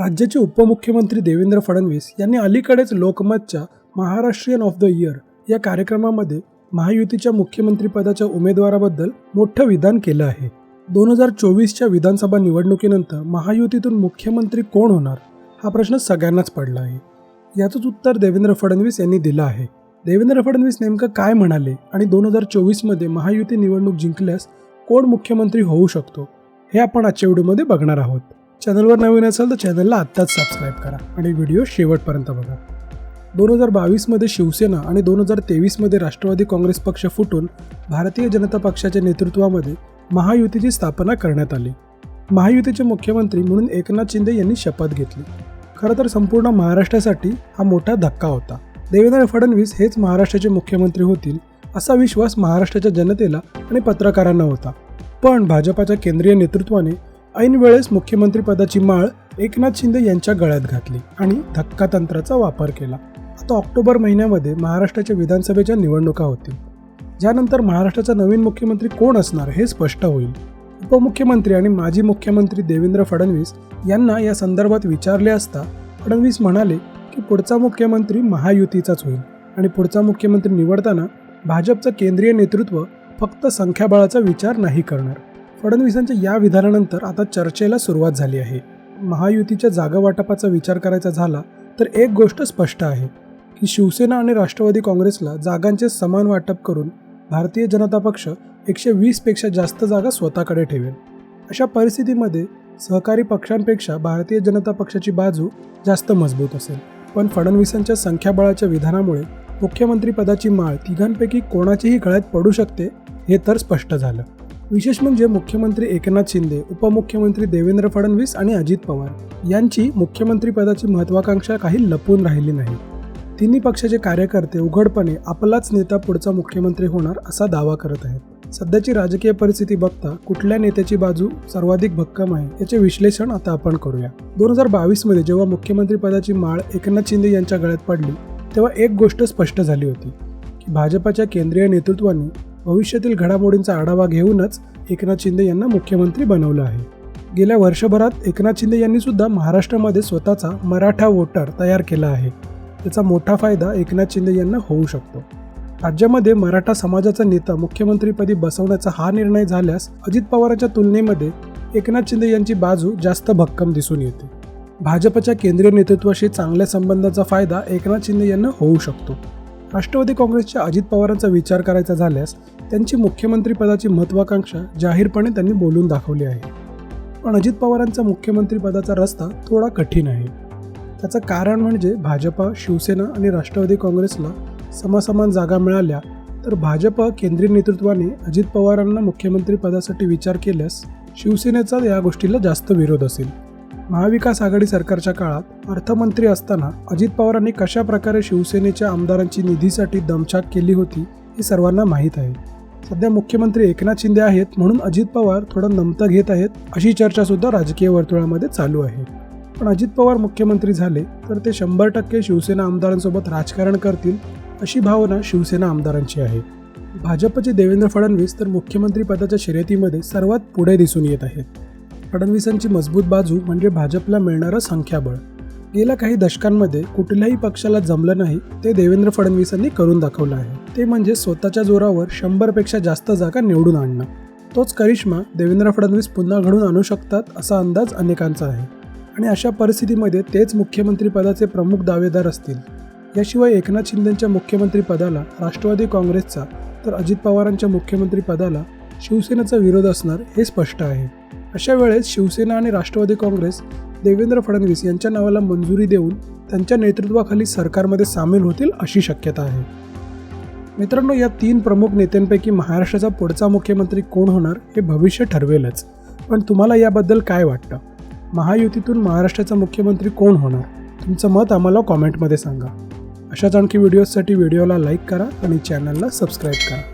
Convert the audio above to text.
राज्याचे उपमुख्यमंत्री देवेंद्र फडणवीस यांनी अलीकडेच लोकमतच्या महाराष्ट्रीयन ऑफ द इयर या कार्यक्रमामध्ये महायुतीच्या मुख्यमंत्रीपदाच्या उमेदवाराबद्दल मोठं विधान केलं आहे. दोन हजार चोवीसच्या विधानसभा निवडणुकीनंतर महायुतीतून मुख्यमंत्री कोण होणार हा प्रश्न सगळ्यांनाच पडला आहे. याचंच उत्तर देवेंद्र फडणवीस यांनी दिलं आहे. देवेंद्र फडणवीस नेमकं काय म्हणाले आणि दोन हजार चोवीसमध्ये महायुती निवडणूक जिंकल्यास कोण मुख्यमंत्री होऊ शकतो हे आपण आजच्या व्हिडिओमध्ये बघणार आहोत. चॅनलवर नवीन असेल तर चॅनलला आत्ताच सबस्क्राईब करा आणि व्हिडिओ शेवटपर्यंत बघा. दोन हजार बावीसमध्ये शिवसेना आणि दोन हजार तेवीसमध्ये राष्ट्रवादी काँग्रेस पक्ष फुटून भारतीय जनता पक्षाच्या नेतृत्वामध्ये महायुतीची स्थापना करण्यात आली. महायुतीचे मुख्यमंत्री म्हणून एकनाथ शिंदे यांनी शपथ घेतली. खरं तर संपूर्ण महाराष्ट्रासाठी हा मोठा धक्का होता. देवेंद्र फडणवीस हेच महाराष्ट्राचे मुख्यमंत्री होतील असा विश्वास महाराष्ट्राच्या जनतेला आणि पत्रकारांना होता. पण भाजपाच्या केंद्रीय नेतृत्वाने ऐन वेळेस मुख्यमंत्रीपदाची माळ एकनाथ शिंदे यांच्या गळ्यात घातली आणि धक्का तंत्राचा वापर केला. आता ऑक्टोबर महिन्यामध्ये महाराष्ट्राच्या विधानसभेच्या निवडणुका होतील. ज्यानंतर महाराष्ट्राचा नवीन मुख्यमंत्री कोण असणार हे स्पष्ट होईल. उपमुख्यमंत्री आणि माजी मुख्यमंत्री देवेंद्र फडणवीस यांना या संदर्भात विचारले असता फडणवीस म्हणाले की पुढचा मुख्यमंत्री महायुतीचाच होईल आणि पुढचा मुख्यमंत्री निवडताना भाजपचं केंद्रीय नेतृत्व फक्त संख्याबळाचा विचार नाही करणार. फडणवीसांच्या या विधानानंतर आता चर्चेला सुरुवात झाली आहे. महायुतीच्या जागा वाटपाचा विचार करायचा झाला तर एक गोष्ट स्पष्ट आहे की शिवसेना आणि राष्ट्रवादी काँग्रेसला जागांचे समान वाटप करून भारतीय जनता पक्ष एकशे वीसपेक्षा जास्त जागा स्वतःकडे ठेवेल. अशा परिस्थितीमध्ये सहकारी पक्षांपेक्षा भारतीय जनता पक्षाची बाजू जास्त मजबूत असेल. पण फडणवीसांच्या संख्याबळाच्या विधानामुळे मुख्यमंत्रीपदाची माळ तिघांपैकी कोणाचीही गळ्यात पडू शकते हे तर स्पष्ट झालं. विशेष म्हणजे मुख्यमंत्री एकनाथ शिंदे उपमुख्यमंत्री देवेंद्र फडणवीस आणि अजित पवार यांची मुख्यमंत्रीपदाची महत्वाकांक्षा काही लपून राहिली नाही. तिन्ही पक्षाचे कार्यकर्ते उघडपणे आपलाच नेता पुढचा मुख्यमंत्री होणार असा दावा करत आहेत. सध्याची राजकीय परिस्थिती बघता कुठल्या नेत्याची बाजू सर्वाधिक भक्कम आहे याचे विश्लेषण आता आपण करूया. दोन हजार बावीसमध्ये जेव्हा मुख्यमंत्रीपदाची माळ एकनाथ शिंदे यांच्या गळ्यात पडली तेव्हा एक गोष्ट स्पष्ट झाली होती की भाजपाच्या केंद्रीय नेतृत्वाने भविष्यातील घडामोडींचा आढावा घेऊनच एकनाथ शिंदे यांना मुख्यमंत्री बनवलं आहे. गेल्या वर्षभरात एकनाथ शिंदे यांनी सुद्धा महाराष्ट्रामध्ये स्वतःचा मराठा वोटर तयार केला आहे. त्याचा मोठा फायदा एकनाथ शिंदे यांना होऊ शकतो. राज्यामध्ये मराठा समाजाचा नेता मुख्यमंत्रीपदी बसवण्याचा हा निर्णय झाल्यास अजित पवारांच्या तुलनेमध्ये एकनाथ शिंदे यांची बाजू जास्त भक्कम दिसून येते. भाजपच्या केंद्रीय नेतृत्वाशी चांगल्या संबंधाचा फायदा एकनाथ शिंदे यांना होऊ शकतो. राष्ट्रवादी काँग्रेसच्या अजित पवारांचा विचार करायचा झाल्यास त्यांची मुख्यमंत्रीपदाची महत्वाकांक्षा जाहीरपणे त्यांनी बोलून दाखवली आहे. पण अजित पवारांचा मुख्यमंत्रीपदाचा रस्ता थोडा कठीण आहे. त्याचं कारण म्हणजे भाजपा शिवसेना आणि राष्ट्रवादी काँग्रेसला समासमान जागा मिळाल्या तर भाजप केंद्रीय नेतृत्वाने अजित पवारांना मुख्यमंत्रीपदासाठी विचार केल्यास शिवसेनेचा या गोष्टीला जास्त विरोध असेल. महाविकास आघाडी सरकारच्या काळात अर्थमंत्री असताना अजित पवारांनी कशा प्रकारे शिवसेनेच्या आमदारांची निधीसाठी दमछाक केली होती हे सर्वांना माहीत आहे. सध्या मुख्यमंत्री एकनाथ शिंदे आहेत म्हणून अजित पवार थोडं नमतं घेत आहेत अशी चर्चा सुद्धा राजकीय वर्तुळामध्ये चालू आहे. पण अजित पवार मुख्यमंत्री झाले तर ते शंभर टक्के शिवसेना आमदारांसोबत राजकारण करतील अशी भावना शिवसेना आमदारांची आहे. भाजपचे देवेंद्र फडणवीस तर मुख्यमंत्री पदाच्या शर्यतीमध्ये सर्वात पुढे दिसून येत आहेत. फडणवीसांची मजबूत बाजू म्हणजे भाजपला मिळणारं संख्याबळ. गेल्या काही दशकांमध्ये कुठल्याही पक्षाला जमलं नाही ते देवेंद्र फडणवीसांनी करून दाखवलं आहे. ते म्हणजे स्वतःच्या जोरावर शंभरपेक्षा जास्त जागा निवडून आणणं. तोच करिश्मा देवेंद्र फडणवीस पुन्हा घडून आणू शकतात असा अंदाज अनेकांचा आहे. आणि अशा परिस्थितीमध्ये तेच मुख्यमंत्रीपदाचे प्रमुख दावेदार असतील. याशिवाय एकनाथ शिंदेंच्या मुख्यमंत्रीपदाला राष्ट्रवादी काँग्रेसचा तर अजित पवारांच्या मुख्यमंत्रीपदाला शिवसेनेचा विरोध असणार हे स्पष्ट आहे. अशा वेळेस शिवसेना आणि राष्ट्रवादी काँग्रेस देवेंद्र फडणवीस यांच्या नावाला मंजुरी देऊन त्यांच्या नेतृत्वाखाली सरकारमध्ये सामील होतील अशी शक्यता आहे. मित्रांनो या तीन प्रमुख नेत्यांपैकी महाराष्ट्राचा पुढचा मुख्यमंत्री कोण होणार हे भविष्य ठरवेलच. पण तुम्हाला याबद्दल काय वाटतं? महायुतीतून महाराष्ट्राचा मुख्यमंत्री कोण होणार? तुमचं मत आम्हाला कॉमेंटमध्ये सांगा. अशाच आणखी व्हिडिओजसाठी व्हिडिओला लाईक करा आणि चॅनलला सबस्क्राईब करा.